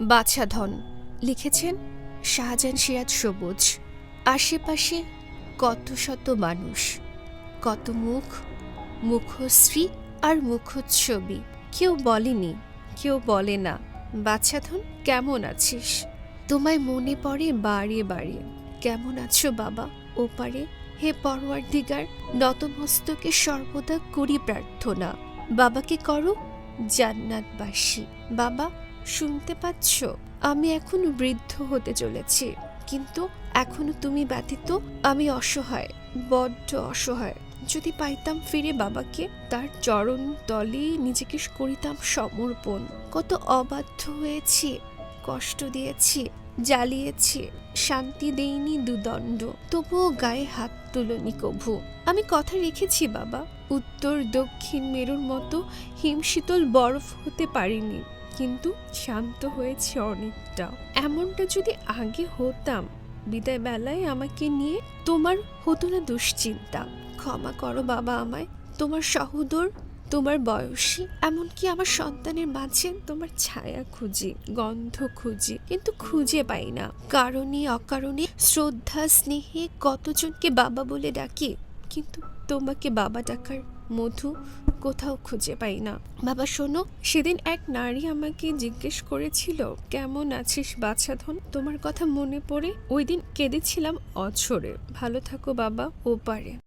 বাছাধন। লিখেছেন শাহজাহান সিরাজ সবুজ। আশেপাশে কত শত মানুষ, কত মুখ, মুখশ্রী আর মুখচ্ছবি। কেউ বলেনি, কেউ বলে না, বাছাধন কেমন আছিস? তোমায় মনে পড়ে বাড়িয়ে বাড়িয়ে কেমন আছো বাবা? ওপারে হে পরওয়ার দিগার, নতমস্তকে সর্বদা করি প্রার্থনা। বাবাকে করো জান্নাতবাসী। বাবা শুনতে পাচ্ছ? আমি এখন বৃদ্ধ হতে চলেছি। কিন্তু এখনও তুমি ব্যতীত আমি অসহায়, বড্ড অসহায়। যদি পাইতাম ফিরে বাবাকে, তার চরণ তলে নিজেকে করিতাম সমর্পণ। কত অবাধ্য হয়েছি, কষ্ট দিয়েছি, জ্বালিয়েছি, শান্তি দেইনি দুদণ্ড। তবুও গায়ে হাত তুলনি কভু। আমি কথা রেখেছি, বাবা। উত্তর দক্ষিণ মেরুর মতো হিমশীতল বরফ হতে পারিনি। কিন্তু শান্ত হয়েছে অনেকটা। এমনটা যদি আগে হতাম বিদায় বেলায় আমাকে নিয়ে তোমার হতো না দুশ্চিন্তা। ক্ষমা করো বাবা আমায়, তোমার সহোদর, তোমার বয়সী, এমনকি আমার সন্তানের মাঝে তোমার ছায়া খুঁজি, গন্ধ খুঁজি, কিন্তু খুঁজে পাই না। কারণে, অকারণে, শ্রদ্ধা, স্নেহে কতজনকে বাবা বলে ডাকি, কিন্তু তোমাকে বাবা ডাকার মধু কোথাও খুঁজে পাই না। বাবা, শোনো, সেদিন এক নারী আমাকে জিজ্ঞেস করেছিল, কেমন আছিস বাছাধন? তোমার কথা মনে পড়ে? ওই দিন কেঁদেছিলাম অছরে ভালো থাকো বাবা, ও পারে।